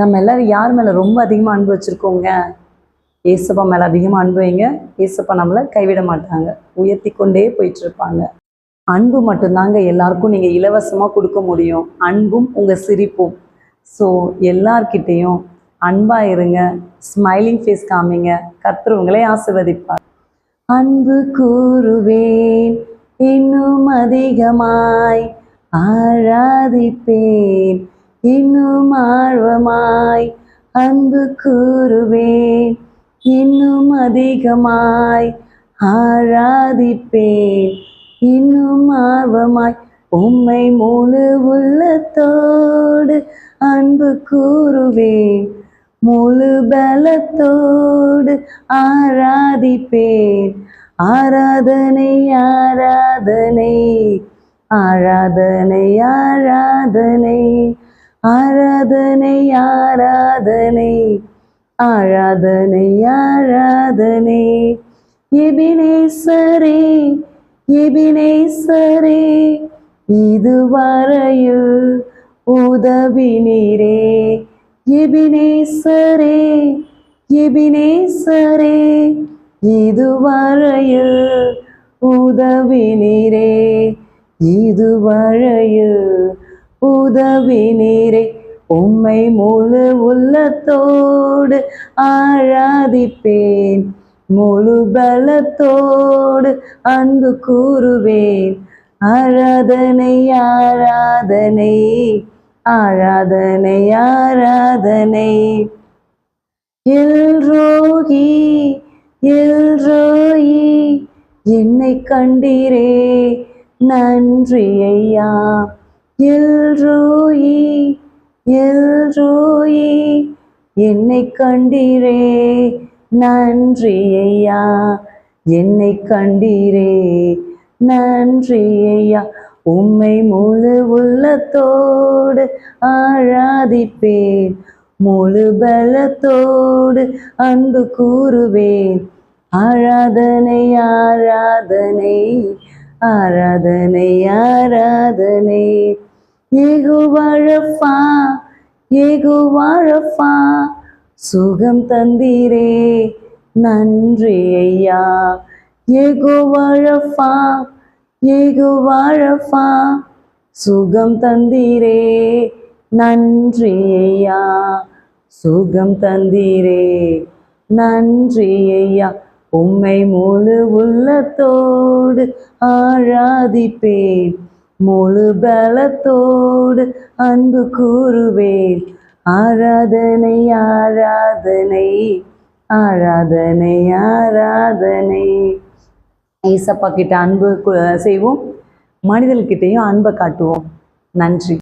நம்ம எல்லோரும் யார் மேலே ரொம்ப அதிகமாக அன்பு வச்சுருக்கோங்க? ஏசப்பா மேலே அதிகமாக அன்பு வைங்க. ஏசப்பா நம்மளை கைவிட மாட்டாங்க. உயர்த்தி கொண்டே போயிட்டுருப்பாங்க. அன்பு மட்டும்தாங்க எல்லாருக்கும் நீங்கள் இலவசமாக கொடுக்க முடியும். அன்பும் உங்கள் சிரிப்பும். ஸோ எல்லார்கிட்டேயும் அன்பாக இருங்க. ஸ்மைலிங் ஃபேஸ் காமிங்க. கத்துறவங்களே ஆசிர்வதிப்பார். அன்பு கூறுவேன். இன்னும் அதிகமாய் ஆராதிப்பேன். இன்னும் அதிகமாய் அன்பு கூறுவேன். இன்னும் அதிகமாய் ஆராதிப்பேன். இன்னும் ஆர்வமாய் உம்மை முழு உள்ளத்தோடு அன்பு கூறுவேன். முழு பலத்தோடு ஆராதிப்பேன். ஆராதனை ஆராதனை ஆராதனை ஆராதனை ஆரா ஆராதனை ஆராதனை. ஆராதனை ஆராதனை. எபினேசரே எபினேசரே இதுவரையில் உதவி நீரே எபினேசரே எபினேசரே இதுவரையில் உதவினீரே. இதுவரையில் உதவினீரே. உம்மை முழு உள்ளத்தோடு ஆராதிப்பேன். முழு பலத்தோடு அன்பு கூறுவேன். ஆராதனை ஆராதனை ஆராதனை ஆராதனை. எல்ரோகி எல்ரோயி என்னை கண்டீரே நன்றி ஐயா. எல்ரோயி எல்ரோயி என்னை கண்டீரே நன்றி ஐயா என்னை கண்டீரே நன்றி ஐயா உம்மை முழு உள்ளத்தோடு ஆராதிப்பேன் முழு பலத்தோடு அன்பு கூறுவேன். ஆராதனை ஆராதனை ஆராதனை ஆராதனை. ஏகுவாழப்பா ஏகுவாழப்பா சுகம் தந்தீரே நன்றி ஐயா. ஏகுவாழப்பா ஏகுவாழப்பா சுகம் தந்தீரே நன்றி ஐயா. சுகம் தந்தீரே நன்றி ஐயா. உம்மை முழு உள்ளத்தோடு ஆராதிப்பேன். முழு பலத்தோடு அன்பு கூறுவேன். ஆராதனை ஆராதனை ஆராதனை ஆராதனை. ஏசப்பா கிட்ட அன்பு செய்வோம். மனிதர்கிட்டையும் அன்பை காட்டுவோம். நன்றி.